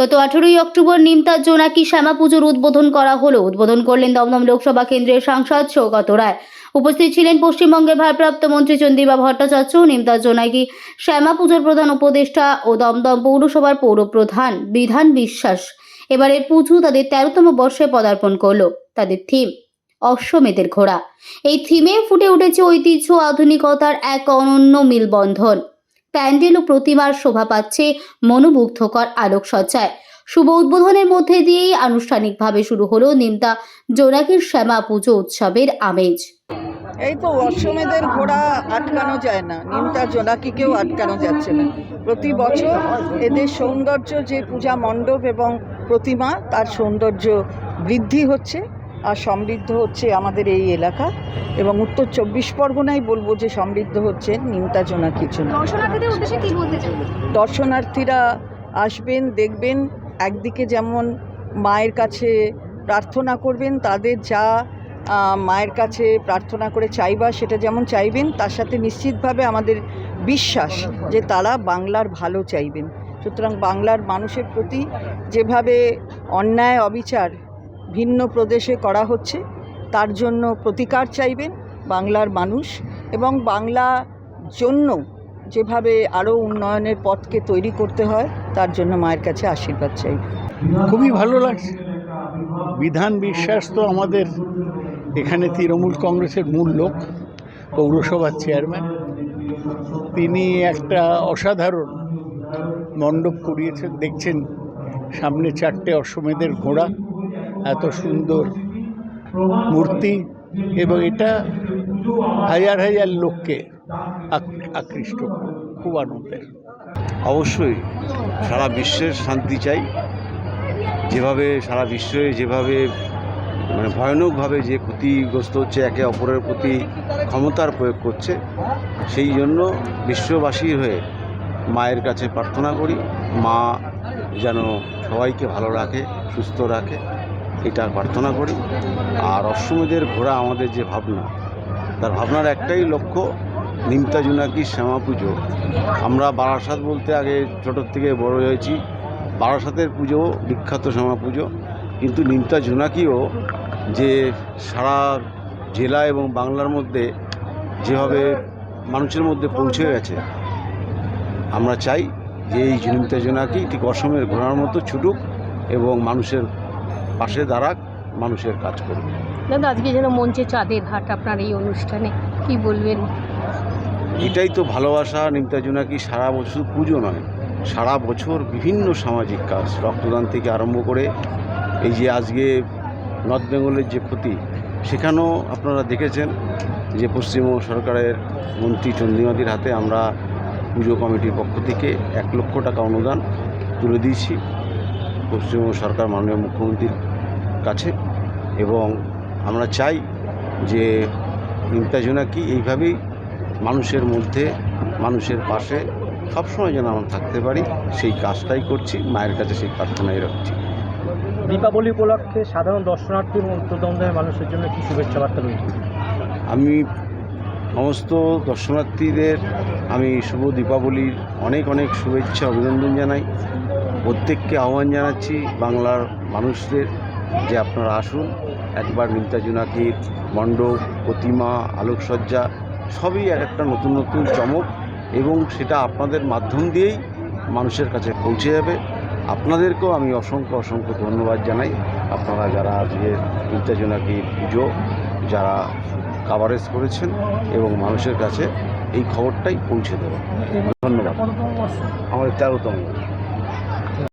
গত আঠেরোই অক্টোবর নিমতার জোনাকি শ্যামা পুজোর উদ্বোধন করা হলো। উদ্বোধন করলেন দমদম লোকসভা কেন্দ্রের সাংসদ সৌগত রায়। উপস্থিত ছিলেন পশ্চিমবঙ্গের ভারপ্রাপ্ত মন্ত্রী চন্দ্রিমা ভট্টাচার্য নিমতার জোনাকি শ্যামা পুজোর প্রধান উপদেষ্টা ও দমদম পৌরসভার পৌরপ্রধান বিধান বিশ্বাস। এবারের পুজো তাদের তেরোতম বর্ষে পদার্পণ করল। তাদের থিম, অশ্বমেধের ঘোড়া। এই থিমে ফুটে উঠেছে ঐতিহ্য, আধুনিকতার এক অনন্য মিলবন্ধন। প্যান্ডেল ও প্রতিমার শোভা পাচ্ছে মনোমুগ্ধকর আলোকসজ্জায়। শুভ উদ্বোধনের মধ্যে দিয়েই আনুষ্ঠানিকভাবে শুরু হলো নিমতা জোনাকির শ্যামা পুজো উৎসবের আমেজ। এই তো অশ্বমেধের ঘোড়া আটকানো যায় না, নিমতা জোনাকিকেও আটকানো যাচ্ছে না। প্রতি বছর এদের সৌন্দর্য যে পূজা মণ্ডপ এবং প্রতিমা, তার সৌন্দর্য বৃদ্ধি হচ্ছে। আর সমৃদ্ধ হচ্ছে আমাদের এই এলাকা এবং উত্তর চব্বিশ পরগনায় বলব যে সমৃদ্ধ হচ্ছে নিমতা জোনাকির জন্য দর্শনার্থীদের উদ্দেশ্যে কি বলতে চান? দর্শনার্থীরা আসবেন দেখবেন একদিকে যেমন মায়ের কাছে প্রার্থনা করবেন তাদের যা মায়ের কাছে প্রার্থনা করে চাইবা সেটা যেমন চাইবেন তার সাথে নিশ্চিতভাবে আমাদের বিশ্বাস যে তারা বাংলার ভালো চাইবেন। সুতরাং বাংলার মানুষের প্রতি যেভাবে অন্যায় অবিচার ভিন্ন প্রদেশে করা হচ্ছে। তার জন্য প্রতিকার চাইবেন বাংলার মানুষ এবং বাংলা জন্য যেভাবে আরও উন্নয়নের পথকে তৈরি করতে হয়, তার জন্য মায়ের কাছে আশীর্বাদ চাই। খুবই ভালো লাগছে। বিধান বিশ্বাস তো আমাদের এখানে তৃণমূল কংগ্রেসের মূল লোক পৌরসভার চেয়ারম্যান। তিনি একটা অসাধারণ মণ্ডপ করিয়েছেন। দেখছেন সামনে চারটে অশ্বমেধের ঘোড়া। এত সুন্দর মূর্তি এবং এটা হাজার হাজার লোককে আক- আকৃষ্ট খুব আনন্দের। অবশ্যই সারা বিশ্বের শান্তি চাই। যেভাবে সারা বিশ্বে যেভাবে মানে ভয়ানকভাবে যে ক্ষতিগ্রস্ত হচ্ছে, একে অপরের প্রতি ক্ষমতার প্রয়োগ করছে, সেই জন্য বিশ্ববাসীর হয়ে মায়ের কাছে প্রার্থনা করি। মা যেন সবাইকে ভালো রাখে, সুস্থ রাখে। এটা প্রার্থনা করি। আর অশ্বমেধের ঘোড়া আমাদের যে ভাবনা, তার ভাবনার একটাই লক্ষ্য নিমতা জোনাকি শ্যামা পুজো আমরা বারাসাত বলতে আগে ছোটোর থেকে বড় হয়েছি। বারাসাতের পুজো, বিখ্যাত শ্যামা পুজো কিন্তু নিমতা জোনাকিও যে সারা জেলা এবং বাংলার মধ্যে যেভাবে মানুষের মধ্যে পৌঁছে গেছে, আমরা চাই যে এই নিমতা জোনাকি ঠিক অসমের ঘোড়ার মতো ছুটুক এবং মানুষের পাশে দাঁড়াক মানুষের কাজ করুক দাদা আজকে যেন মঞ্চে চাঁদের হাট আপনার এই অনুষ্ঠানে কি বলবেন? এটাই তো ভালোবাসা নিমতা জোনাকি সারা বছর পুজো নয় সারা বছর বিভিন্ন সামাজিক কাজ রক্তদান থেকে আরম্ভ করে এই যে আজকে নর্থ বেঙ্গলের যে ক্ষতি সেখানেও আপনারা দেখেছেন যে পশ্চিমবঙ্গ সরকারের মন্ত্রী চন্দ্রিমাদির হাতে আমরা পুজো কমিটির পক্ষ থেকে এক লক্ষ টাকা অনুদান তুলে দিয়েছি। পশ্চিমবঙ্গ সরকার মাননীয় মুখ্যমন্ত্রীর কাছে এবং আমরা চাই যে নিমতা জোনাকি এইভাবেই মানুষের মধ্যে মানুষের পাশে সবসময় যেন আমরা থাকতে পারি। সেই কাজটাই করছি মায়ের কাছে সেই প্রার্থনাই রাখছি। দীপাবলি উপলক্ষে সাধারণ দর্শনার্থী এবং উত্তরদমদমের মানুষের জন্য কি শুভেচ্ছা বার্তা রয়েছে আমি সমস্ত দর্শনার্থীদের আমি শুভ দীপাবলির অনেক অনেক শুভেচ্ছা অভিনন্দন জানাই। প্রত্যেককে আহ্বান জানাচ্ছি বাংলার মানুষদের যে আপনারা আসুন একবার জোনাকির মণ্ডপ প্রতিমা আলোকসজ্জা সবই এক একটা নতুন নতুন চমক এবং সেটা আপনাদের মাধ্যম দিয়েই মানুষের কাছে পৌঁছে যাবে। আপনাদেরকেও আমি অসংখ্য অসংখ্য ধন্যবাদ জানাই। আপনারা যারা আজকে জোনাকি পুজো যারা কাভারেজ করেছেন এবং মানুষের কাছে এই খবরটাই পৌঁছে দেবেন। ধন্যবাদ। আমাদের তেরোতম।